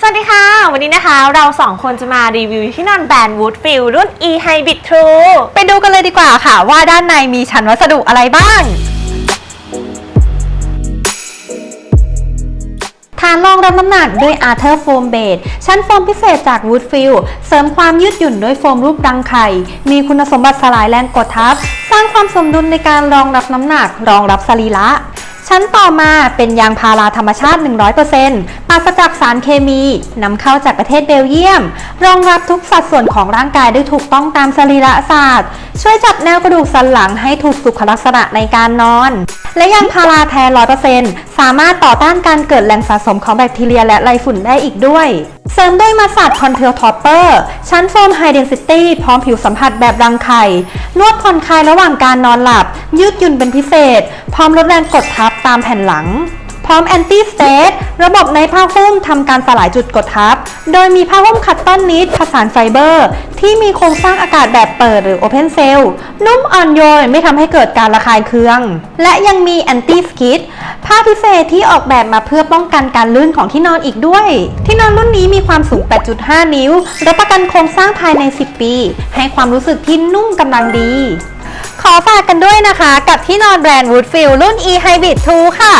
สวัสดีค่ะ วันนี้นะคะเราสองคนจะมารีวิวที่นอนแบรนด์ Woodfield รุ่น e Hybrid True ไปดูกันเลยดีกว่าค่ะ ว่าด้านในมีชั้นวัสดุอะไรบ้าง ฐานรองรับน้ำหนักด้วย Arthur Foam Base ชั้นโฟมพิเศษจาก Woodfield เสริมความยืดหยุ่นด้วยโฟมรูปรังไข่ มีคุณสมบัติสลายแรงกดทับ สร้างความสมดุลในการรองรับน้ำหนัก รองรับสรีระ ชั้นต่อมาเป็นยางพาราธรรมชาติ 100%ปราศจากสารเคมีนำเข้าจากประเทศเบลเยียม รองรับทุกสัดส่วนของร่างกายได้ถูกต้องตามสรีระศาสตร์ ช่วยจัดแนวกระดูกสันหลังให้ถูกสุขลักษณะในการนอน และยางพาราแท้ 100%สามารถต่อต้านการเกิดแหล่งสะสมของแบคทีเรียและไรฝุ่นได้อีกด้วย เสริมด้วยมาสาดคอนเทลท็อปเปอร์ชั้นโฟมไฮเดนซิตี้พร้อมผิวสัมผัสแบบรังไข่ นวดผ่อนคลายระหว่างการนอนหลับ ยืดหยุ่นเป็นพิเศษ พร้อมลดแรงกดทับตามแผ่นหลัง พร้อมแอนตี้สเตทระบบในผ้าหุ้มทำการสลายจุดกดทับ โดยมีผ้าหุ้มคัตตอนนิดผสานไฟเบอร์ ที่มีโครงสร้างอากาศแบบเปิดหรือ Open Cell นุ่มอ่อนโยนไม่ทำให้เกิดการระคายเคือง และยังมีแอนตี้สคิดผ้าพิเศษที่ออกแบบมาเพื่อป้องกันการลื่นของที่นอนอีกด้วย ที่นอนรุ่นนี้มีความสูง 8.5 นิ้ว รับประกันโครงสร้างภายใน 10 ปี ให้ความรู้สึกที่นุ่มกำลังดี ขอฝากกันด้วยนะคะ กับที่นอนแบรนด์ Woodfield รุ่น e Hybrid 2 ค่ะ